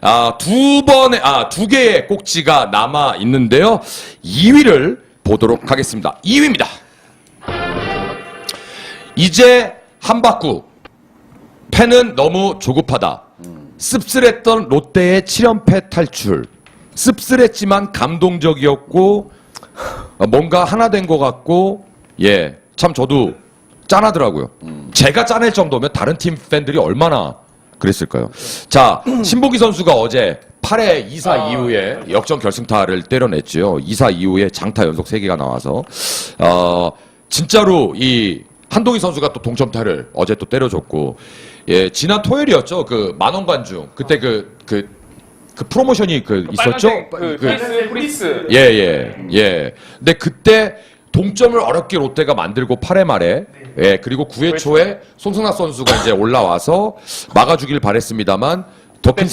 아, 두 번의, 아, 두 개의 꼭지가 남아 있는데요. 2위를 보도록 하겠습니다. 2위입니다. 이제 한바구. 팬은 너무 조급하다. 씁쓸했던 롯데의 7연패 탈출. 씁쓸했지만 감동적이었고, 어, 뭔가 하나 된 것 같고, 예, 참 저도 짠하더라고요. 제가 짠할 정도면 다른 팀 팬들이 얼마나 그랬을까요? 자, 신보기 선수가 어제 8회 2사 이후에 역전 결승타를 때려냈죠. 2사 이후에 장타 연속 3개가 나와서 어, 진짜로 이 한동희 선수가 또 동점타를 어제 또 때려줬고 예, 지난 토요일이었죠. 그 만원 관중. 그때 그 그 그 프로모션이 그 있었죠? 빨간색 그 그- 프리스 프리스 예, 예, 예. 근데 그때 동점을 어렵게 롯데가 만들고 8회 말에, 예, 그리고 9회 초에 손승락 선수가 이제 올라와서 막아주길 바랬습니다만, 더큰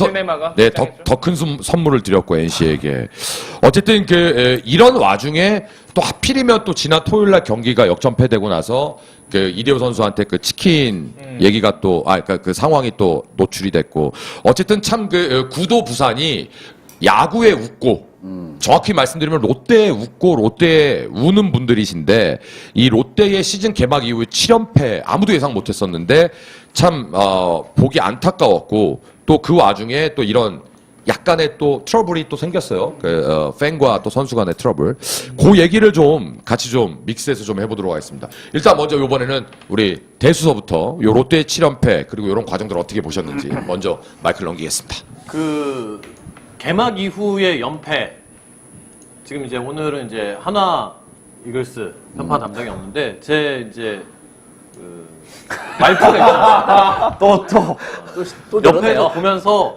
네, 네, 더. 더 큰 선물을 드렸고, NC에게. 어쨌든 그, 에, 이런 와중에 또 하필이면 또 지난 토요일 날 경기가 역전패되고 나서 그 이대호 선수한테 그 치킨 음. 얘기가 또, 아, 그러니까 그 상황이 또 노출이 됐고, 어쨌든 참 그 구도 부산이 야구에 웃고, 정확히 말씀드리면 롯데에 웃고 롯데에 우는 분들이신데 이 롯데의 시즌 개막 이후에 7연패 아무도 예상 못했었는데 참 어, 보기 안타까웠고 또 그 와중에 또 이런 약간의 또 트러블이 또 생겼어요. 그 어, 팬과 또 선수 간의 트러블. 그 얘기를 좀 같이 좀 믹스해서 좀 해보도록 하겠습니다. 일단 먼저 이번에는 우리 대수서부터 요 롯데의 7연패 그리고 이런 과정들 어떻게 보셨는지 먼저 마이크를 넘기겠습니다. 그 개막 이후의 연패 지금 이제 오늘은 이제 한화 이글스 편파 담당이 없는데 제 이제 그 말투가 있잖아요. 또 또 또 옆에서 보면서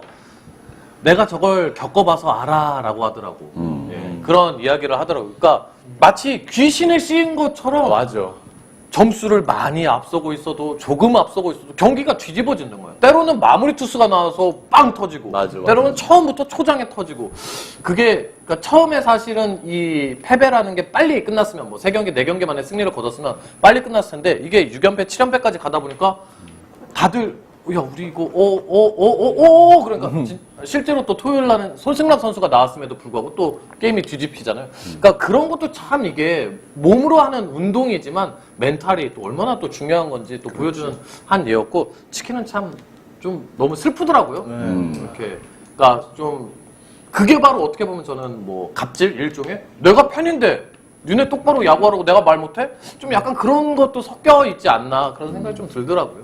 내가 저걸 겪어봐서 알아라고 하더라고. 예, 그런 이야기를 하더라고. 그러니까 마치 귀신에 씌인 것처럼 맞아. 점수를 많이 앞서고 있어도 조금 앞서고 있어도 경기가 뒤집어지는 거예요. 때로는 마무리 투수가 나와서 빵 터지고, 맞아, 맞아. 때로는 처음부터 초장에 터지고. 그게 그러니까 처음에 사실은 이 패배라는 게 빨리 끝났으면 뭐 세 경기 네 경기 만에 승리를 거뒀으면 빨리 끝났을 텐데 이게 6연패 7연패까지 가다 보니까 다들 야 우리 이거 어어어어어 그러니까 진- 실제로 또 토요일 날은 손승락 선수가 나왔음에도 불구하고 또 게임이 뒤집히잖아요. 그러니까 그런 것도 참 이게 몸으로 하는 운동이지만 멘탈이 또 얼마나 또 중요한 건지 또 보여주는 한 예였고 치킨은 참 좀 너무 슬프더라고요. 이렇게 그러니까 좀 그게 바로 어떻게 보면 저는 뭐 갑질 일종의 내가 팬인데 니네 똑바로 야구하라고 내가 말 못해? 좀 약간 그런 것도 섞여 있지 않나 그런 생각이 좀 들더라고요.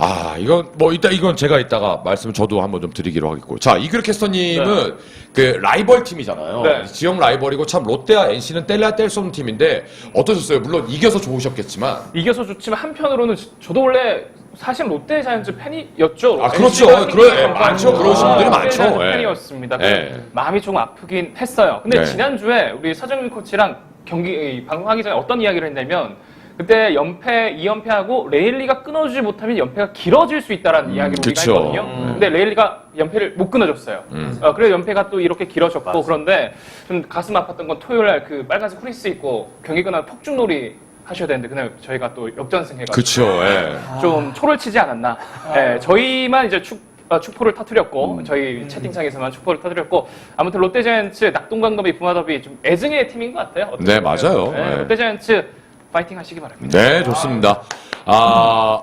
아, 이건 뭐 이따 이건 제가 이따가 말씀 저도 한번 좀 드리기로 하겠고. 자, 이규리 캐스터님은 그 라이벌 팀이잖아요. 네. 지역 라이벌이고 참 롯데와 NC는 뗄래야 뗄 수 없는 팀인데 어떠셨어요? 물론 이겨서 좋으셨겠지만. 이겨서 좋지만 한편으로는 지- 저도 원래 사실 롯데 자이언츠 팬이었죠. 아, 그렇죠. 가 그래, 굉장히 많죠. 그러신 분들이 롯데 많죠. 자이언츠 예. 팬이었습니다. 예. 그래서 마음이 조금 아프긴 했어요. 근데 네. 지난주에 우리 서정민 코치랑 경기 이 방송하기 전에 어떤 이야기를 했냐면 그때 연패, 2연패하고 레일리가 끊어주지 못하면 연패가 길어질 수 있다라는 이야기를 우리가 그쵸. 했거든요. 근데 레일리가 연패를 못 끊어줬어요. 어, 그래서 연패가 또 이렇게 길어졌고 그런데 좀 가슴 아팠던 건 토요일 날 그 빨간색 후리스 입고 경기 끝나고 폭죽놀이 하셔야 되는데 그날 저희가 또 역전승해가지고 그쵸. 예. 좀 초를 치지 않았나. 예, 저희만 이제 축, 아, 축포를 터뜨렸고, 저희 채팅창에서만 축포를 터뜨렸고, 아무튼 롯데자이언츠 낙동강더비 부마더비 좀 애증의 팀인 것 같아요. 어떻게 네, 보면. 맞아요. 예, 네. 롯데자이언츠 파이팅 하시기 바랍니다. 네, 좋습니다. 아,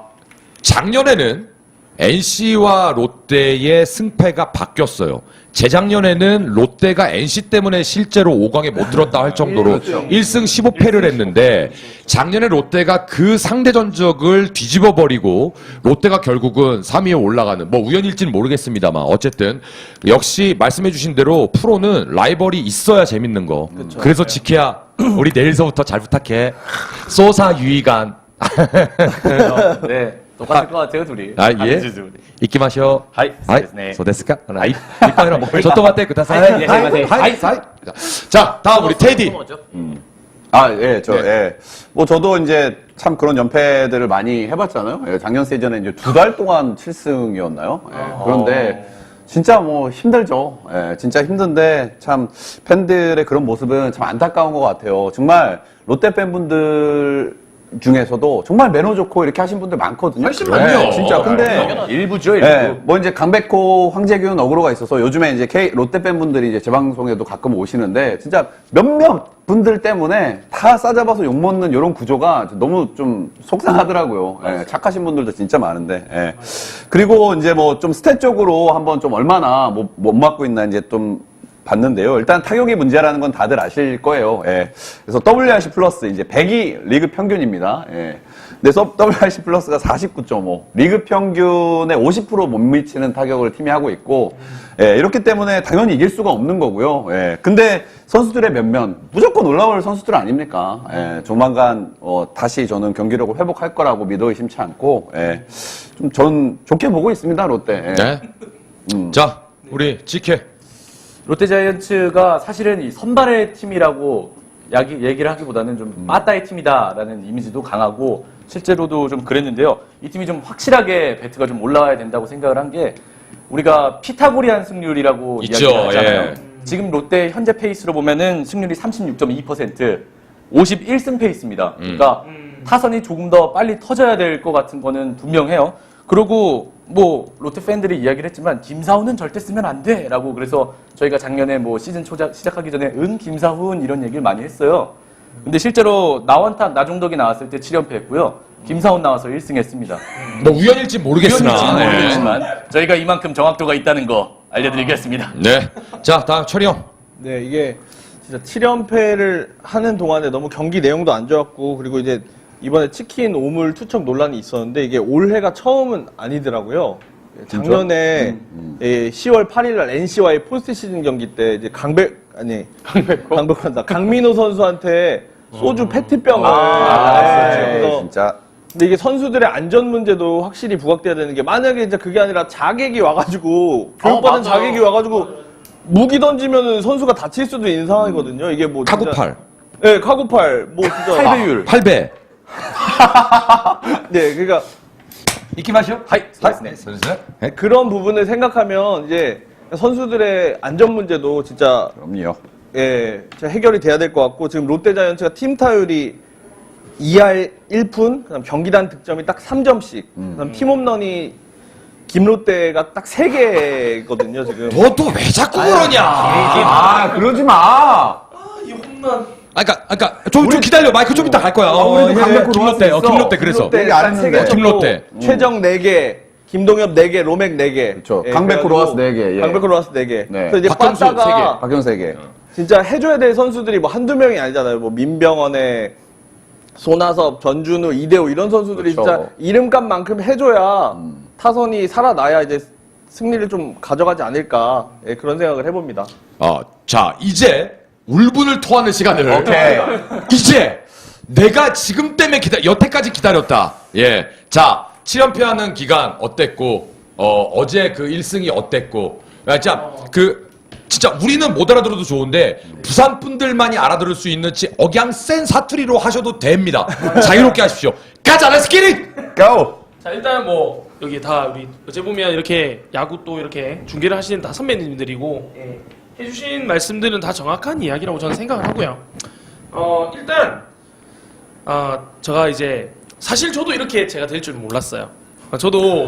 작년에는 NC와 롯데의 승패가 바뀌었어요. 재작년에는 롯데가 NC 때문에 실제로 5강에 못 들었다 할 정도로 1승 15패를 했는데 작년에 롯데가 그 상대 전적을 뒤집어 버리고 롯데가 결국은 3위에 올라가는 뭐 우연일지는 모르겠습니다만 어쨌든 역시 말씀해 주신 대로 프로는 라이벌이 있어야 재밌는 거. 그래서 지켜야 우리 내일서부터 잘 부탁해. 소사 유이간 네 똑같을 것 같아요 둘이. 아, 예. 이끼 마셔. 하이, 하이, そうですね。 そうですかはい。いっぱいの、ちょっと待ってください。はいいらっしゃいませはい、はい。자, 다음 우리 테디. 뭐죠? 아, 예, 저, 네. 예. 뭐, 저도 이제 참 그런 연패들을 많이 해봤잖아요. 예, 작년 시즌에 이제 두 달 동안 7승이었나요? 예, 그런데 진짜 뭐 힘들죠. 예, 진짜 힘든데 참 팬들의 그런 모습은 참 안타까운 것 같아요. 정말 롯데 팬분들이 중에서도 정말 매너 좋고 이렇게 하신 분들 많거든요. 훨씬 네, 많죠. 진짜. 근데 일부죠, 일부. 네, 뭐 이제 강백호, 황재균 어그로가 있어서 요즘에 이제 K 롯데 팬 분들이 이제 재방송에도 가끔 오시는데 진짜 몇몇 분들 때문에 다 싸잡아서 욕 먹는 이런 구조가 너무 좀 속상하더라고요. 예, 착하신 분들도 진짜 많은데. 예. 그리고 이제 뭐 좀 스탯 쪽으로 한번 좀 얼마나 못, 못 맞고 있나 이제 좀 봤는데요. 일단 타격이 문제라는 건 다들 아실 거예요. 예. 그래서 WRC 플러스 이제 100이 리그 평균입니다. 예. 근데 WRC 플러스가 49.5. 리그 평균의 50%못 미치는 타격을 팀이 하고 있고, 예, 이렇기 때문에 당연히 이길 수가 없는 거고요. 예. 근데 선수들의 면면 무조건 올라올 선수들 아닙니까? 예. 조만간 어, 다시 저는 경기력을 회복할 거라고 믿어 의심치 않고, 예. 좀 전 좋게 보고 있습니다, 롯데. 예. 네. 자, 우리 지케. 롯데자이언츠가 사실은 이 선발의 팀이라고 야기, 얘기를 하기보다는 좀 빠따의 팀이다라는 이미지도 강하고 실제로도 좀 그랬는데요. 이 팀이 좀 확실하게 배트가 좀 올라와야 된다고 생각을 한 게 우리가 피타고리안 승률이라고 있죠, 이야기를 하잖아요. 예. 지금 롯데 현재 페이스로 보면은 승률이 36.2%, 51승 페이스입니다. 그러니까 타선이 조금 더 빨리 터져야 될 것 같은 거는 분명해요. 그리고 뭐 롯데 팬들이 이야기를 했지만 김사훈은 절대 쓰면 안 돼라고 그래서 저희가 작년에 뭐 시즌 초작 시작하기 전에 은 김사훈 이런 얘기를 많이 했어요. 근데 실제로 나원탁 나종덕이 나왔을 때 7연패 했고요. 김사훈 나와서 1승 했습니다. 뭐 우연일지 모르겠으나. 우연일지는 네. 모르겠지만 저희가 이만큼 정확도가 있다는 거 알려드리겠습니다. 네. 자, 다음 철이 형. 네, 이게 진짜 7연패를 하는 동안에 너무 경기 내용도 안 좋았고, 그리고 이제 이번에 치킨 오물 투척 논란이 있었는데, 이게 올해가 처음은 아니더라고요. 작년에 예, 10월 8일날 NC와의 포스트 시즌 경기 때 이제 강백 아니 강백호 강백호한다 강민호 선수한테 소주 페트병을 아, 네, 그래서 진짜. 근데 이게 선수들의 안전 문제도 확실히 부각돼야 되는 게 만약에 이제 그게 아니라 자객이 와가지고 교육받은 맞아요. 자객이 와가지고 무기 던지면은 선수가 다칠 수도 있는 상황이거든요. 이게 뭐 진짜- 카구팔. 네, 카구팔. 뭐 진짜. 8배율. 8배. 네, 그러니까 이키마시오? 하이. 네. 그런 부분을 생각하면 이제 선수들의 안전 문제도 진짜 그럼요. 예, 진짜 해결이 돼야 될 것 같고 지금 롯데자이언츠가 팀 타율이 2할 1푼, 그다음 경기단 득점이 딱 3점씩, 그다음 팀 홈런이 김롯데가 딱 3개거든요, 지금. 너 또 왜 자꾸 그러냐? 아, 그러지 마! 아, 그니까, 그니까, 좀, 좀 기다려. 마이크 좀 이따 갈 거야. 어, 우리도 예, 강백호로 김롯데, 어, 있어. 김롯데, 그래서. 딱안 했는데. 3개 쳤고, 김롯데. 최정 4개, 김동엽 4개, 로맥 4개. 그렇죠. 강백호 로하스 네 개, 예. 강백호 로하스 4개. 네. 그래서 이제 박경수 빠따가 박경세계. 진짜 해줘야 될 선수들이 뭐 한두 명이 아니잖아요. 뭐 민병헌에 손아섭, 전준우, 이대호 이런 선수들이 그렇죠. 진짜 이름값만큼 해줘야 타선이 살아나야 이제 승리를 좀 가져가지 않을까 예, 그런 생각을 해봅니다. 어, 자, 이제 울분을 토하는 시간을. 오케이. 이제 내가 지금 때문에 기다, 여태까지 기다렸다. 예. 자, 7연패 하는 기간 어땠고, 어, 어제 그 1승이 어땠고, 야, 자, 그, 진짜 우리는 못 알아들어도 좋은데, 부산 분들만이 알아들을 수 있는 치 억양 센 사투리로 하셔도 됩니다. 자유롭게 하십시오. 가자, 렛츠 기릿! 고! 자 일단 뭐 여기 다 우리 어제 보면 이렇게 야구 또 이렇게 중계를 하시는 다 선배님들이고 예, 해주신 말씀들은 다 정확한 이야기라고 저는 생각을 하고요. 어 일단 아 제가 이제 사실 저도 이렇게 제가 될 줄 몰랐어요. 아, 저도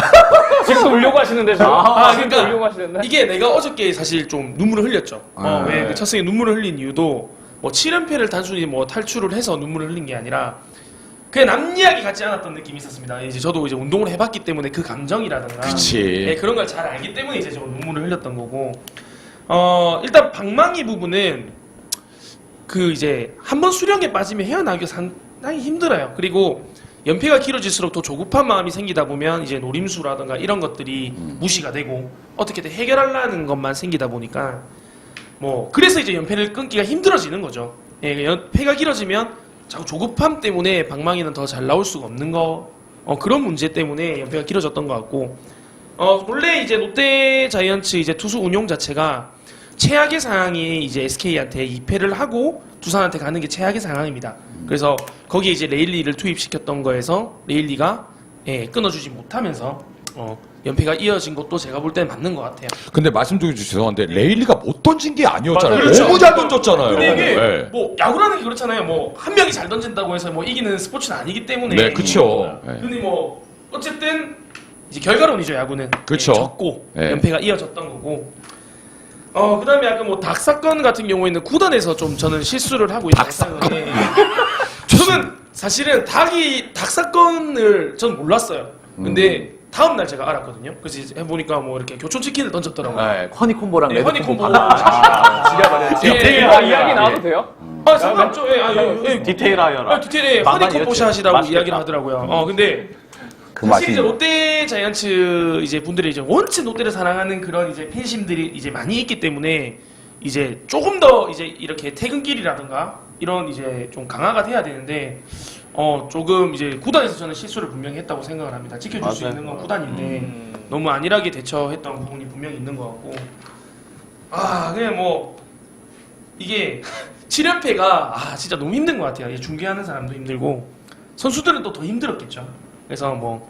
지금 울려고 하시는데 저. 아, 지금 그러니까 울려고 하시는데. 이게 내가 어저께 사실 좀 눈물을 흘렸죠. 어, 아, 왜 네. 그첫 승에 눈물을 흘린 이유도 뭐 7연패를 단순히 뭐 탈출을 해서 눈물을 흘린 게 아니라 그냥 남 이야기 같지 않았던 느낌이 있었습니다. 이제 저도 이제 운동을 해봤기 때문에 그 감정이라든가 그치. 예, 그런 걸 잘 알기 때문에 이제 좀 눈물을 흘렸던 거고 어 일단 방망이 부분은 그 이제 한 번 수령에 빠지면 헤어나기가 상당히 힘들어요. 그리고 연패가 길어질수록 더 조급한 마음이 생기다 보면 이제 노림수라든가 이런 것들이 무시가 되고 어떻게든 해결하려는 것만 생기다 보니까 뭐 그래서 이제 연패를 끊기가 힘들어지는 거죠. 예, 연패가 길어지면 자꾸 조급함 때문에 방망이는 더 잘 나올 수가 없는 거 어, 그런 문제 때문에 연패가 길어졌던 것 같고 어, 원래 이제 롯데 자이언츠 이제 투수 운용 자체가 최악의 상황이 이제 SK한테 2패를 하고 두산한테 가는 게 최악의 상황입니다. 그래서 거기에 이제 레일리를 투입시켰던 거에서 레일리가 예, 끊어주지 못하면서 어, 연패가 이어진 것도 제가 볼 때는 맞는 것 같아요. 근데 말씀드리기 죄송한데 레일리가 못 던진 게 아니었잖아요. 맞아요. 너무 잘 던졌잖아요. 근데 이게 네. 뭐 야구라는 게 그렇잖아요. 뭐 한 명이 잘 던진다고 해서 뭐 이기는 스포츠는 아니기 때문에. 네. 네. 근데 뭐 어쨌든 이제 결과론이죠 야구는. 그쵸. 예, 졌고 네. 연패가 이어졌던 거고. 어 그다음에 약간 뭐 닭 사건 같은 경우에는 구단에서 좀 저는 실수를 하고 있다고 생각해요. 저는 사실은 닭이 닭 사건을 전 몰랐어요. 근데 다음 날 제가 알았거든요. 그래서 이제 해보니까 뭐 이렇게 교촌 치킨을 던졌더라고요. 네, 허니콤보랑 네, 레드 허니콤보. 콤보 지가 말해. 예, 예, 아, 예, 이야기 예. 나와도 돼요? 아, 상관없죠. 예, 아, 예, 예. 디테일하여라. 아, 디테일에 만만 허니콤보 이렇게 샷이라고 맛있겠다. 이야기를 하더라고요. 어, 근데 그 사실 맛이. 이제 롯데 자이언츠 이제 분들이 이제 원체 롯데를 사랑하는 그런 이제 팬심들이 이제 많이 있기 때문에 이제 조금 더 이제 이렇게 퇴근길이라든가 이런 이제 좀 강화가 돼야 되는데 어 조금 이제 구단에서 저는 실수를 분명히 했다고 생각을 합니다. 지켜줄 수 맞아요. 있는 건 구단인데 너무 안일하게 대처했던 부분이 분명히 있는 것 같고 아 그냥 뭐 이게 7연패가 아 진짜 너무 힘든 것 같아요. 이 중계하는 사람도 힘들고 선수들은 또 더 힘들었겠죠. 그래서 뭐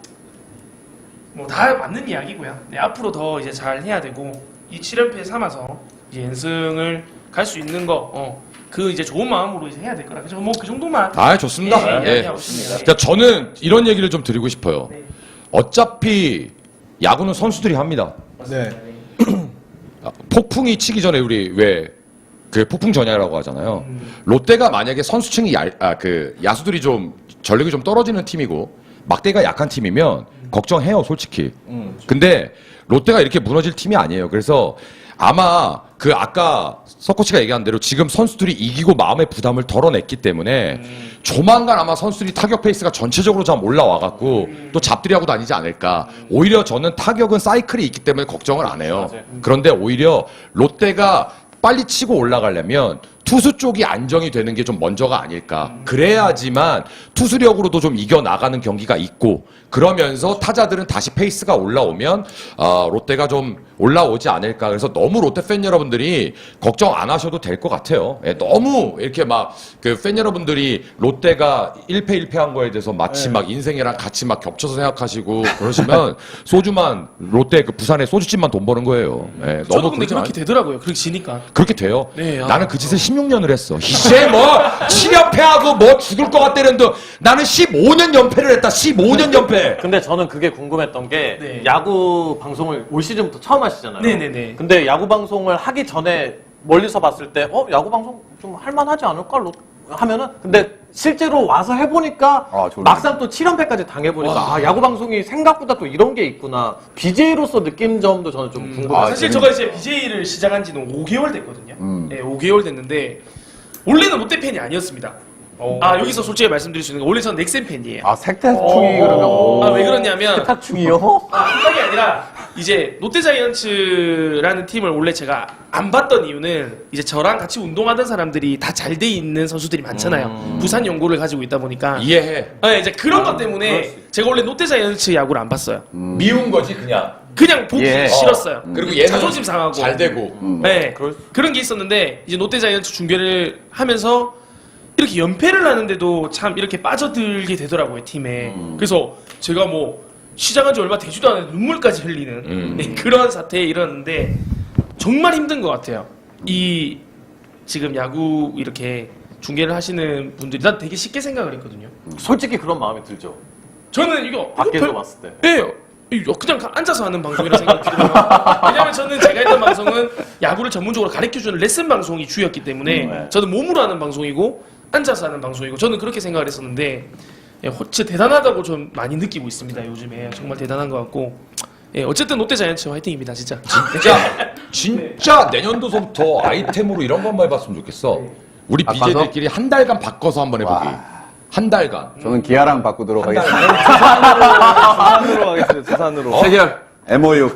뭐 다 맞는 이야기고요. 네, 앞으로 더 이제 잘 해야 되고 이 7연패 삼아서 이제 연승을 갈 수 있는 거, 어, 그 이제 좋은 마음으로 이제 해야 될 거라. 그래서 뭐 그 정도만 아, 좋습니다. 예, 예. 이야기하고 싶습니다. 그러니까 저는 이런 얘기를 좀 드리고 싶어요. 네. 어차피 야구는 선수들이 합니다. 네. 아, 폭풍이 치기 전에 우리 왜 그 폭풍 전야라고 하잖아요. 음. 롯데가 만약에 선수층이 야, 아, 그 야수들이 좀 전력이 좀 떨어지는 팀이고 막대가 약한 팀이면 걱정해요, 솔직히. 근데 롯데가 이렇게 무너질 팀이 아니에요. 그래서 아마 그 아까 서코치가 얘기한 대로 지금 선수들이 이기고 마음의 부담을 덜어냈기 때문에 조만간 아마 선수들이 타격 페이스가 전체적으로 좀 올라와갖고 또 잡들이하고 다니지 않을까. 오히려 저는 타격은 사이클이 있기 때문에 걱정을 안 해요. 그런데 오히려 롯데가 빨리 치고 올라가려면 투수 쪽이 안정이 되는 게 좀 먼저가 아닐까. 그래야지만 투수력으로도 좀 이겨 나가는 경기가 있고 그러면서 타자들은 다시 페이스가 올라오면 아, 롯데가 좀 올라오지 않을까. 그래서 너무 롯데 팬 여러분들이 걱정 안 하셔도 될 것 같아요. 예, 너무 이렇게 막 그 팬 여러분들이 롯데가 1패 1패한 거에 대해서 마치 막 인생이랑 같이 막 겹쳐서 생각하시고 그러시면 소주만 롯데 그 부산에 소주집만 돈 버는 거예요. 예, 저도 너무 근데 그렇게 마- 되더라고요. 그렇게 지니까. 그렇게 돼요. 네, 아. 나는 그 짓을 16년을 했어. 이제 뭐 7연패하고 뭐 죽을 것 같다는데 나는 15년 연패를 했다. 15년 연패. 근데 저는 그게 궁금했던 게 네. 야구 방송을 올 시즌부터 처음 하시잖아요. 네네네. 근데 야구 방송을 하기 전에 멀리서 봤을 때 어 야구 방송 좀 할만하지 않을까 로- 하면은 근데 실제로 와서 해보니까 아. 막상 또 7연패까지 당해보니까 아 야구 방송이 생각보다 또 이런 게 있구나 BJ로서 느낀 점도 저는 좀 궁금해요. 아, 사실 저가 이제 BJ를 시작한 지는 5개월 됐거든요. 네, 5개월 됐는데 원래는 롯데 팬이 아니었습니다. 아 여기서 솔직히 말씀드릴 수 있는 게 원래 저는 넥센 팬이에요. 아, 색대충이 그러면. 오. 아왜 그러냐면 세탁 중이요? 아, 그게 아니라 이제 롯데자이언츠라는 팀을 원래 제가 안 봤던 이유는 이제 저랑 같이 운동하던 사람들이 다 잘 돼 있는 선수들이 많잖아요. 부산 연고를 가지고 있다 보니까 이해해. 네, 이제 그런 것 때문에 제가 원래 롯데자이언츠 야구를 안 봤어요. 미운 거지 그냥. 그냥 보기 예. 싫었어요. 그리고 얘는 자존심 상하고 잘 되고. 네, 그런 게 있었는데 이제 롯데자이언츠 중계를 하면서 이렇게 연패를 하는데도 참 이렇게 빠져들게 되더라고요 팀에. 그래서 제가 뭐 시작한 지 얼마 되지도 않은 눈물까지 흘리는 음. 네, 그런 사태에 이르렀는데 정말 힘든 것 같아요. 이 지금 야구 이렇게 중계를 하시는 분들이 난 되게 쉽게 생각을 했거든요. 솔직히 그런 마음이 들죠. 저는 이거 이거 밖에서 별- 봤을 때. 예. 이거 그냥 가- 앉아서 하는 방송이라 생각해요. 왜냐면 저는 제가 했던 방송은 야구를 전문적으로 가르쳐주는 레슨 방송이 주였기 때문에 네. 저는 몸으로 하는 방송이고 앉아서 하는 방송이고 저는 그렇게 생각을 했었는데 예, 호- 진짜 대단하다고 좀 많이 느끼고 있습니다 요즘에 정말 대단한 것 같고 예, 어쨌든 롯데 자이언츠 화이팅입니다 진짜. 진짜 진짜 내년도서부터 아이템으로 이런 거 한번 해봤으면 좋겠어. 우리 바꿔서? BJ들끼리 한 달간 바꿔서 한번 해보기. 한 달간. 저는 기아랑 바꾸도록 하겠습니다. 부산으로 가겠습니다. 부산으로. 해결. MOU.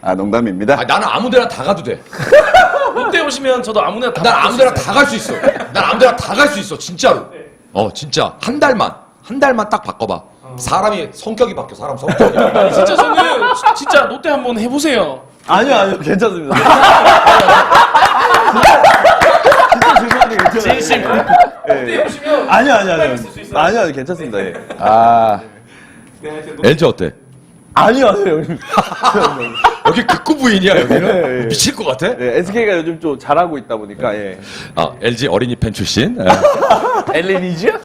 아, 농담입니다. 아, 나는 아무데나 다 가도 돼. 롯데 오시면 저도 아무나 다 난 아무데나. 다 갈 수 있어. 난 아무데나 다 갈 수 있어, 진짜로. 어, 진짜 한 달만 한 달만 딱 바꿔봐. 사람이 성격이 바뀌어, 사람 성격이. 아니, 진짜 저는 지- 진짜 롯데 한번 해보세요. 아니요, 아니요. 괜찮습니다. 진짜 죄송한데 괜찮아요. 진심. 예. 롯데 오시면 아니요, 아니요, 아니요. 있을 수 있어요. 아니요, 아니요. 괜찮습니다. 예. 아, 네, 하여튼 롯데 LG 어때? 아니요, 아니요. 여기 극구 부인이야 여기는 예, 예. 미칠 것 같아. 네, SK가 요즘 좀 잘하고 있다 보니까 예. 아 LG 어린이 팬 출신. 예. 엘레니즈?